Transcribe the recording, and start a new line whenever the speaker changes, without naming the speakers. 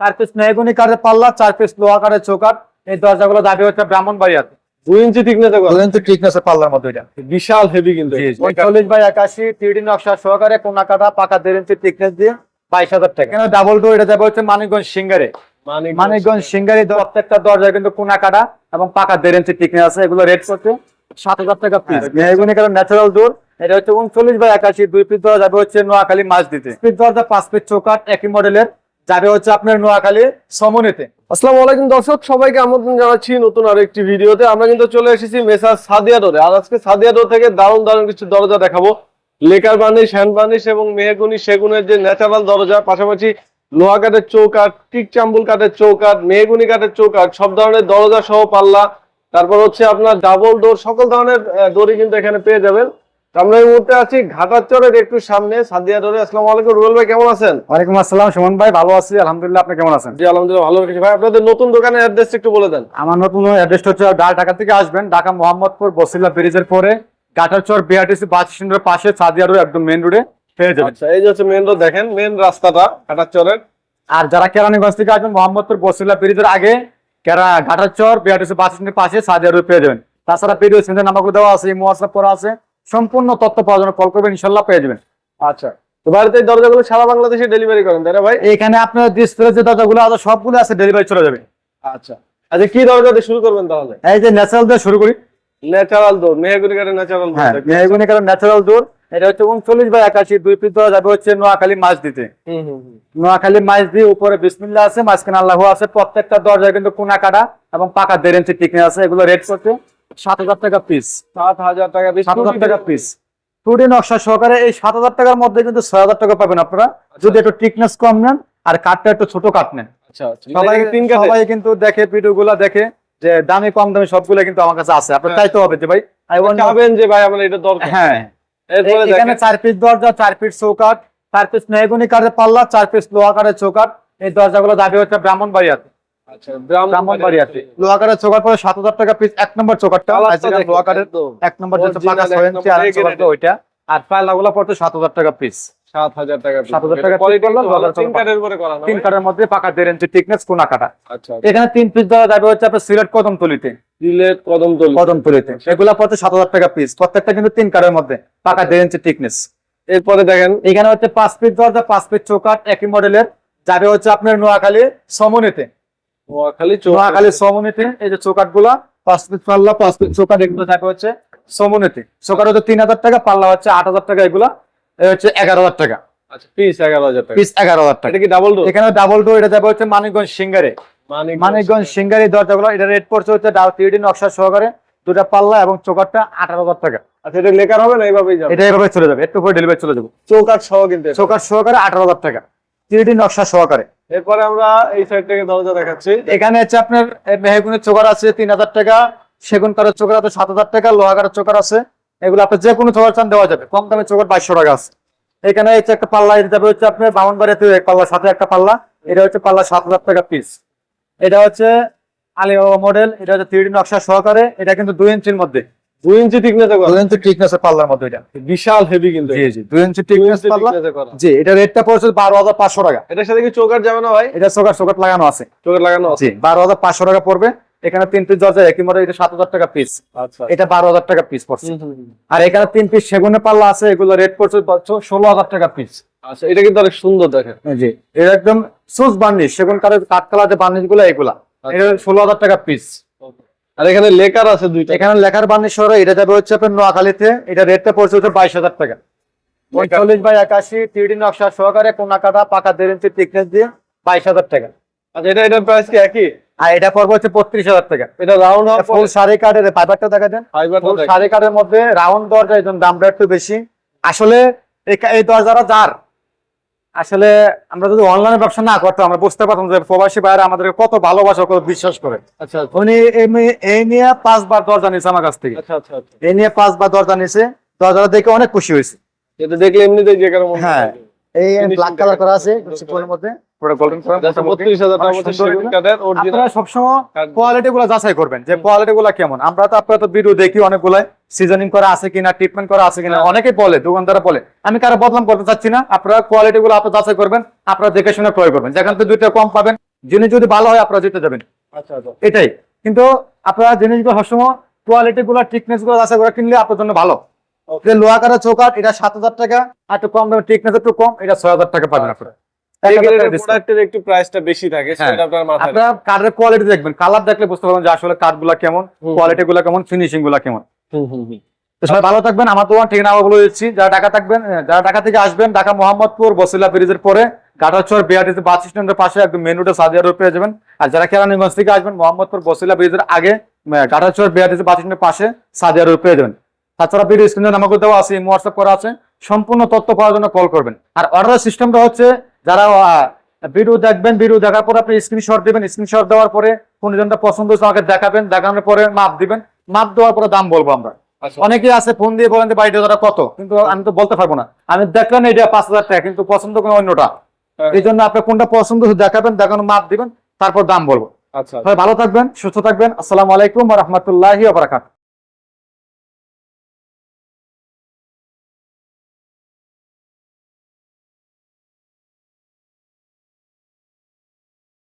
চার পিস মেহগুনি কাঠের পাল্লা চার পিস লোহা কাঠের চৌকাট এই দরজাগুলো দাবি হচ্ছে ব্রাহ্মণ বাড়িয়াতে
দুই ইঞ্চি
ঠিকনেসের পাল্লার মধ্যে এটা।
বিশাল হেভি কিন্তু
পঁয়তাল্লিশ বাই একাশি থ্রিডি নকশা সহকারে কোনা কাটা পাকা দেড় ইঞ্চি thickness দিয়ে বাইশ হাজার টাকা। এখানে ডাবল ডোর এটা যাবে হচ্ছে মানিকগঞ্জ সিঙ্গারে।
মানে
মানিকগঞ্জ সিঙ্গারি। প্রত্যেকটা দরজা কিন্তু কোনা কাটা এবং পাকা দেড় ইঞ্চি thickness আছে। এগুলো রেট করছে সাত হাজার টাকা পিস মেহগুনি কারণ ন্যাচারাল ডোর এটা হচ্ছে উনচল্লিশ বাই একাশি দুই পিস দরজা যাবে হচ্ছে নোয়াখালী মাছ দিতে। পিস দরজা পাঁচ পিস চৌকাট একই মডেলের যাবে হচ্ছে আপনার নোয়াখালী সমনেতে।
আসসালামু আলাইকুম দর্শক, সবাইকে আমন্ত্রণ জানাচ্ছি নতুন আরও একটি ভিডিওতে। আমরা কিন্তু চলে এসেছি মেসার সাদিয়া ডোরে আর আজকে সাদিয়া ডোর থেকে দারুণ দারুণ কিছু দরজা দেখাবো। লেকার বার্নিশ হ্যান্ড বার্নিশ এবং মেহগুনি, সেগুনের যে ন্যাচারাল দরজা, পাশাপাশি লোহা কাঠের চৌকাঠ টিক চাম্বুল কাঠের চৌকাঠ, মেহগুনি কাঠের চৌকাঠ, সব ধরনের দরজা সহ পাল্লা। তারপর হচ্ছে আপনার ডাবল ডোর সকল ধরনের দড়ি কিন্তু এখানে পেয়ে যাবেন। আমরা এই মুহূর্তে আছি ঘাটাচরের একটু সামনে। সাদিয়া ডোরে আসসালামু আলাইকুম। রুবেল ভাই কেমন আছেন?
ওয়ালাইকুম আসসালাম সুমন ভাই ভালো আছি। আলহামদুলিল্লাহ আপনি কেমন আছেন?
জি আলহামদুলিল্লাহ ভালো রেখেছি ভাই। আপনাদের নতুন দোকানের অ্যাড্রেস একটু বলে দেন।
আমার নতুন অ্যাড্রেসটা হচ্ছে ঢাকা থেকে আসবেন ঢাকা মোহাম্মদপুর বসিলা ব্রিজের পরে গাটারচর বিআরটিসি বাস স্ট্যান্ডের পাশে সাদিয়া রোড একদম মেন রোডে পেয়ে যাবেন।
আচ্ছা এই যে হচ্ছে মেন রোড দেখেন মেন রাস্তাটা কাটাচরের
আর যারা কেরানীগঞ্জ থেকে আসবেন মোহাম্মদপুর বসিলা ব্রিজের আগে কেরা ঘাটারচর বিআরটিসি বাস স্ট্যান্ডের পাশে সাদিয়া রোড পেয়ে যাবেন। তাছাড়া সেন্টার নাম্বারগুলো দেওয়া আছে হোয়াটসঅ্যাপ করা আছে। সম্পূর্ণ তথ্য পাওয়ার জন্য কল করবেন ইনশাল্লাহ পেয়ে যাবেন।
আচ্ছা তো বাড়িতে দরজাগুলো সারা বাংলাদেশে ডেলিভারি করেন তাই না ভাই?
এখানে আপনার ডিসপ্লে যে দরজাগুলো আছে সবগুলো আছে ডেলিভারি চলে যাবে।
আচ্ছা আচ্ছা কি দরজা দিয়ে শুরু করবেন তাহলে?
এই যে ন্যাচারাল দিয়ে শুরু করি।
ন্যাচারাল ডোর মেহগুনি কাঠের ন্যাচারাল
হ্যাঁ মেহগুনি কারণ ন্যাচারাল দূর এটা হচ্ছে উনচল্লিশ বাই একাশি দুই যাবে হচ্ছে নোয়াখালী মাছ দিতে। নোয়াখালী মাছ দিয়ে উপরে বিসমিল্লা আছে মাঝখানে আল্লাহ আছে প্রত্যেকটা দরজা কিন্তু কোনা কাটা এবং পাকা দেড় ইঞ্চি টিকনে আছে এগুলো রেট করছে সাত হাজার টাকা পিস
সাত হাজার টাকা পিস
সাত হাজার টাকা পিস টুডি নকশা সহকারে এই সাত হাজার টাকার মধ্যে কিন্তু ছয় হাজার টাকা পাবেন আপনারা। যদি একটু টিকনেস কম নেন আর কাঠটা একটু ছোট কাঠ নেন।
আচ্ছা আচ্ছা।
সবাই কিন্তু দেখে ভিডিও গুলা দেখে যে দামি কম দামি সবগুলো কিন্তু আমার কাছে আছে। আপনার
হ্যাঁ।
চাইতে হবে যে ভাই
যে ভাই আমার এটা দরকার।
হ্যাঁ। এখানে চার পিস দরজা চার পিস চৌকাট চার পিস মেহগুনি কাঠের পাল্লা চার পিস লোহা কাঠের চৌকাট এই দরজাগুলো দাবি হচ্ছে ব্রাহ্মণ বাড়িয়াতে
আচ্ছা ব্রাহ্মণ
ব্রাহ্মণ বাড়িয়াতে লোহা কাঠের চৌকাট পরে সাত হাজার টাকা পিস এক নম্বর চৌকাটটা
কালারটা
আজকে
দেখেন,
লোহা কাঠের
একদম।
এক নম্বর যেটা
Original
পাকা
এক
ছয় ইঞ্চি
নম্বর
আর
A grade
চৌকাটটা ওইটা। আর পাল্লাগুলো পড়ছে সাত হাজার টাকা পিস
সাত হাজার টাকা piece।
7,000 টাকা piece
Quality
করলাম,
একটু ভালো,
2,000
তিন
টাকা
কাঠের উপরে করা না
তিন
ভাই?
কাঠের মধ্যে পাকা দেড় ইঞ্চি টিকনেস কোনা কাটা। এখানে তিন পিস দেওয়া যাবে হচ্ছে আপনার সিলেট কদম তুলিতে
দিলেট কদম
তুলিতে এগুলা পড়ছে সাত হাজার টাকা পিস প্রত্যেকটা কিন্তু তিন কাঠের মধ্যে পাকা দেড় ইঞ্চি টিকনেস
এরপরে দেখেন।
এখানে হচ্ছে পাঁচ পিস দরজা পাঁচ পিস চৌকাট একই মডেলের যাবে হচ্ছে আপনার নোয়াখালী সমনিতে।
খালি
নোয়াখালী সমনিতে এই যে চৌকাটগুলা পাঁচ পিস পাল্লা পাঁচ পিস চৌকাট এগুলো যাবে হচ্ছে সমনিতে। চৌকাট হচ্ছে তিন হাজার টাকা পাল্লা হচ্ছে আট হাজার টাকা এগুলা হচ্ছে এগারো হাজার টাকা।
আচ্ছা পিস এগারো হাজার টাকা।
পিস এগারো হাজার টাকা।
এটা কি ডাবল ডোর
এখানে ডাবল ডোর এটা যাবে হচ্ছে মানিকগঞ্জ সিঙ্গারে। মানিকগঞ্জ সিঙ্গারি। দরজাগুলো এটা রেট পড়ছে হচ্ছে নকশা সহকারে দুটা পাল্লা এবং চৌকাটটা আঠারো হাজার টাকা।
আচ্ছা এটা লেকার হবে না এইভাবেই যাবে?
এটা এভাবে চলে যাবে একটু পরে ডেলিভারি চলে যাব।
চৌকাঠ সহ কিন্তু।
চৌকাট সহকারে আঠারো হাজার টাকা নকশা সহকারে।
এরপরে আমরা এই সাইড থেকে দরজা দেখাচ্ছি।
এখানে হচ্ছে আপনার মেহগুনের চোকার আছে তিন হাজার টাকা, সেগুন কাঠের চোকার আছে সাত হাজার টাকা, লোহা কাঠের চোকার আছে। এগুলো আপনার যে কোনো চোকার চান দেওয়া যাবে। কম দামে চোকার বাইশশো টাকা আছে। এখানে হচ্ছে একটা পাল্লা যাবে হচ্ছে আপনার বামনবাড়িতে এক পাল্লার সাথে একটা পাল্লা। এটা হচ্ছে পাল্লা সাত হাজার টাকা পিস এটা হচ্ছে আলিবাবা মডেল এটা হচ্ছে থ্রি নকশা সহকারে, এটা কিন্তু দুই ইঞ্চির মধ্যে।
দুই ইঞ্চি থিকনেস
দুই ইঞ্চি টিকনেস পাল্লার মধ্যে এটা।
বিশাল হেভি কিন্তু
জি জি ইঞ্চি পাল্লা। জি এটা রেটটা পড়ছে টাকা।
এটার সাথে কি চৌকাঠ যাবে না ভাই
এটা চোকার চোকার লাগানো আছে।
চৌকাঠ লাগানো আছে।
জি বারো হাজার পাঁচশো টাকা পড়বে। এখানে তিন পিস দরজা একই মডেল এটা টাকা পিস
আচ্ছা।
এটা টাকা পিস পড়ছে। আর এখানে তিন পিস সেগুনের পাল্লা আছে এগুলো রেট পড়ছে ষোলো হাজার টাকা পিস
আচ্ছা এটা কিন্তু অনেক সুন্দর দেখেন।
জি এটা একদম সুস বার্নিশ সেগুন কাঠ যে বার্নিশগুলো এগুলা এটা ষোলো হাজার টাকা পিস
আর এখানে লেকার আছে দুইটা।
এখানে বার্নিশ এটা যাবে হচ্ছে আপনার নোয়াখালীতে। এটা রেটটা পড়ছে হচ্ছে বাইশ হাজার টাকা। পঁয়তাল্লিশ বাই একাশি থ্রি নকশা সহকারে কোনা কাটা পাকা দেড় ইঞ্চি দিয়ে বাইশ হাজার টাকা।
আচ্ছা এটা এটার প্রাইস কি একই?
আর এটা পড়বে হচ্ছে বত্রিশ হাজার টাকা।
এটা রাউন্ড হবে
ফুল শাড়ি কাঠের পাইপারটা দেখা দেন।
ফাইবারটা
শাড়ি কাঠের মধ্যে রাউন্ড দরজা দামটা একটু বেশি। আসলে এই দরজাটা যার? আসলে আমরা যদি অনলাইনে ব্যবসা না করতাম আমরা বুঝতে পারতাম যে প্রবাসী বাইরে আমাদেরকে কত ভালোবাসা কত বিশ্বাস করে।
আচ্ছা আচ্ছা।
উনি এই নিয়ে পাঁচবার দরজা নিয়েছে আমার কাছ থেকে।
আচ্ছা
এই নিয়ে পাঁচবার দরজা নিয়েছে দরজাটা দেখে অনেক খুশি হয়েছে।
এটা দেখলে এমনিতেই যে কারও
হ্যাঁ। এই ব্ল্যাক কালার করা আছে
সুন্দর
মধ্যে। পুরো গোল্ডেন কালার
বত্রিশ হাজার সেগুন কাঠের original।
আপনারা সবসময় কোয়ালিটি গুলো যাচাই করবেন যে কোয়ালিটি গুলো কেমন। আমরা তো আপনারা তো ভিডিও দেখি অনেকগুলো সিজনিং করা আছে কিনা ট্রিটমেন্ট করা আছে কিনা। অনেকে বলে দোকানদারা বলে আমি কারও বদনাম করতে চাচ্ছি না। আপনারা কোয়ালিটি গুলো আপনারা যাচাই করবেন আপনারা দেখে শুনে ক্রয় করবেন। যেখান থেকে দুইটা কম পাবেন জিনিস যদি ভালো হয় আপনারা জিতে যাবেন।
আচ্ছা আচ্ছা।
এটাই। কিন্তু আপনারা জিনিসগুলো সবসময় কোয়ালিটি গুলো টিকনেসগুলো আছে করে কিনলে আপনার জন্য ভালো। লোহা কাটা চৌকাট এটা সাত হাজার টাকা আর একটু কম দামে টিকনেস একটু কম এটা ছয় হাজার টাকা পাবেন আপনারা
একটু প্রাইসটা বেশি থাকে
হ্যাঁ।
সেটা আপনার মাথায়
আপনারা কাঠের কোয়ালিটি দেখবেন। কালার দেখলে বুঝতে পারবেন যে আসলে কাঠগুলা কেমন কোয়ালিটি গুলা কেমন ফিনিশিংগুলা কেমন। তো সবাই ভালো থাকবেন, আমার দোকান ঠিকানা বলে দিচ্ছি। যারা ঢাকা থাকবেন যারা ঢাকা থেকে আসবেন, ঢাকা মোহাম্মদপুর, বসিলা ব্রিজের পরে গাটাচর বিআরটিসি বাস স্ট্যান্ডের পাশে একদম মেন রোডে সাদিয়া রোড পেয়ে যাবেন। আর যারা কেরানীগঞ্জ থেকে আসবেন, মোহাম্মদপুর, বসিলা ব্রিজের আগে গাটাচর বিআরটিসি বাস স্ট্যান্ডের পাশে সাদিয়া রোড পেয়ে যাবেন। তাছাড়া ভিডিও স্ক্রিনে আমাকে দেওয়া আছে হোয়াটসঅ্যাপ করা আছে। সম্পূর্ণ তথ্য পাওয়ার জন্য কল করবেন। আর অর্ডার সিস্টেমটা হচ্ছে, যারা ভিডিও দেখবেন ভিডিও দেখার পর আপনি স্ক্রিনশট দিবেন। স্ক্রিনশট দেওয়ার পরে, কোন জনটা পছন্দ হচ্ছে আমাকে দেখাবেন। দেখানোর পরে মাপ দিবেন। মাপ দেওয়ার পরে দাম বলব আমরা।
আচ্ছা।
অনেকে আছে ফোন দিয়ে বলেন যে বাড়িটা তারা কত? কিন্তু আমি তো বলতে পারব না। আমি দেখলাম এটা পাঁচ হাজার টাকা কিন্তু পছন্দ কোনো অন্যটা।
হ্যাঁ।
এই জন্য আপনার কোনটা পছন্দ দেখাবেন দেখানো মাপ দিবেন তারপর দাম বলব।
আচ্ছা।
ভালো থাকবেন সুস্থ থাকবেন। আসসালামু আলাইকুম রহমতুল্লাহি